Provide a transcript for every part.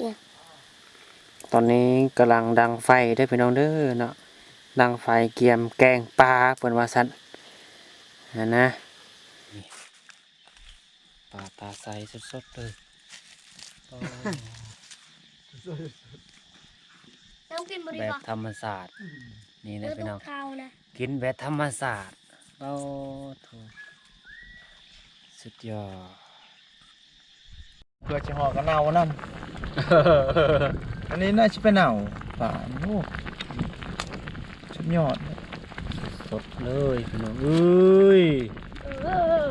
เนี่ยตอนนี้กำลังดังไฟได้อพี่น้องเด้อเนาะดังไฟเกียมแกงปลาเปิ่นว่าซั่นนะนะนี่ปลาตาใสสดๆเลยโอ้น้ำกินบริแบบกาธรรมศาสตร์นี่เลืนะอดพี่น้องข้าวนะกินแบบธรรมศาสตร์โอ้โถสุดยอดเพื่อจะห่อกันเน่านํ อันนี้น่าจะเป็นเน่าป่าโอ้ชุดยอด สดเลยพี่น้องเอ้ยเออ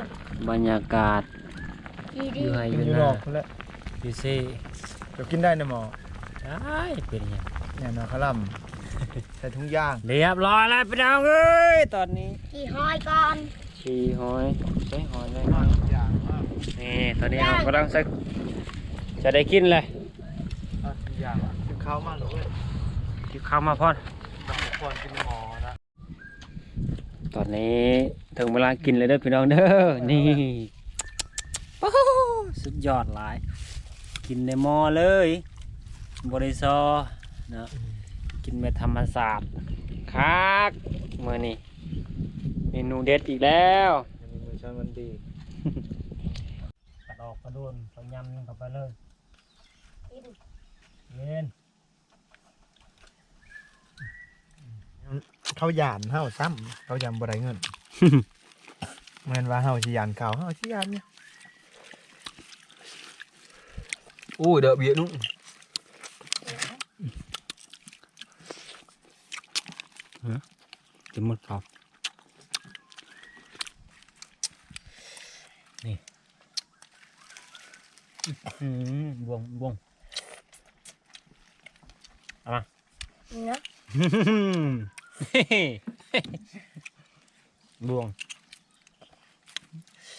บรรยากาศดีอดียู่ให้อกินยู่อยู่หนน้าอกพุ่นแหละอยู่เซ่เดี๋ยวกินได้นะหมอได้เป็นยังเนี่ยนาคาลัมใส่ถุงยางเรียบร้อยแล้วพี่น้องเอ้ยตอนนี้ขี่หอยก่อนชีหอยใช้หอยเลยถุงยางมากนี่ตอนนี้เรากำลังจะจะได้กินเลย อะถุงยางอะกิน ข้าวมากเลยเว้ยกินข้าวมาพอดต้องก่อนกินหมอนะตอนนี้ถึงเวลากินเลยเด้อพี่น้องเด้อนี่โอ้โหสุดยอดหลาย กินในหม้อเลยบริซอเนาะกินแบบธรรมศาสตร์คักมื่อนี้เมนูเด็ดอีกแล้วยังมีมือชันมันดีกระดอกกระโดนกระยำเข้าไปเลยเย็น เขาหยานเฮาซ้ำเขายำบ่ได้เงิน แม่นว่าเฮาสิยานเขาเฮาสิยานเนี่ยอู้เด้อเบียนุ่งจะหมดครับนี่อืมบวงบวงเนื้อ บวง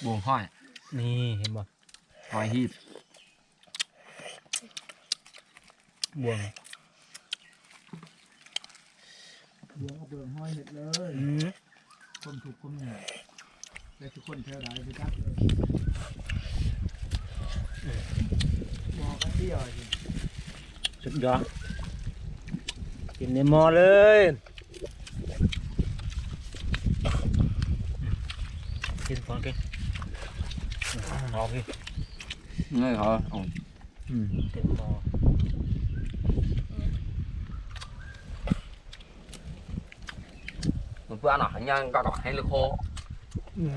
บวงห้อยนี่เห็นบ่ห้อยหีบบวงบวงเอาเบิ่งห้อยเฮ็ดเลย อืมคนถูกคนเนี่ยแต่ทุกคนเท่าไรสิครับบอกกันเดียวสิสุดยอดกินในหม้อเลย กินก่อนกินเอาพี่เงยเขาเอาอืมเต็มหม้อ một bữa nào hắn nhang cao đỏ hay lực khô อืม